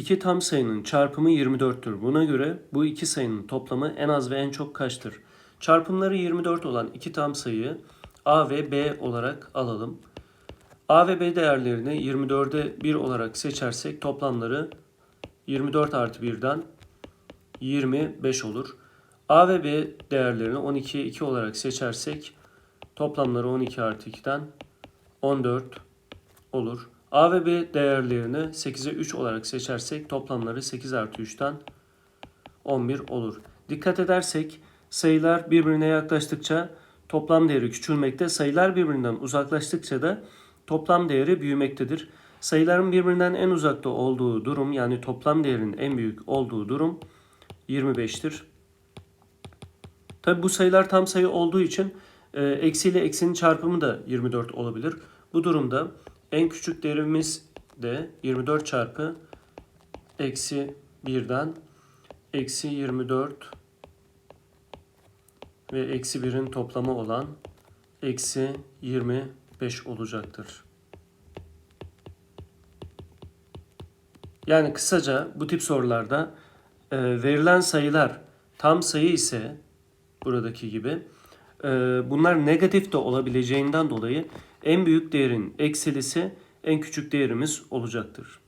İki tam sayının çarpımı 24'tür. Buna göre bu iki sayının toplamı en az ve en çok kaçtır? Çarpımları 24 olan iki tam sayıyı A ve B olarak alalım. A ve B değerlerini 24'e 1 olarak seçersek toplamları 24 artı 1'den 25 olur. A ve B değerlerini 12'ye 2 olarak seçersek toplamları 12 artı 2'den 14 olur. A ve B değerlerini 8'e 3 olarak seçersek toplamları 8 artı 3'ten 11 olur. Dikkat edersek sayılar birbirine yaklaştıkça toplam değeri küçülmekte, sayılar birbirinden uzaklaştıkça da toplam değeri büyümektedir. Sayıların birbirinden en uzakta olduğu durum yani toplam değerinin en büyük olduğu durum 25'tir. Tabi bu sayılar tam sayı olduğu için e, eksi ile eksinin çarpımı da 24 olabilir. Bu durumda en küçük değerimiz de 24 çarpı eksi 1'den eksi 24 ve eksi 1'in toplamı olan eksi 25 olacaktır. Yani kısaca bu tip sorularda e, verilen sayılar tam sayı ise buradaki gibi bunlar negatif de olabileceğinden dolayı en büyük değerin eksilisi en küçük değerimiz olacaktır.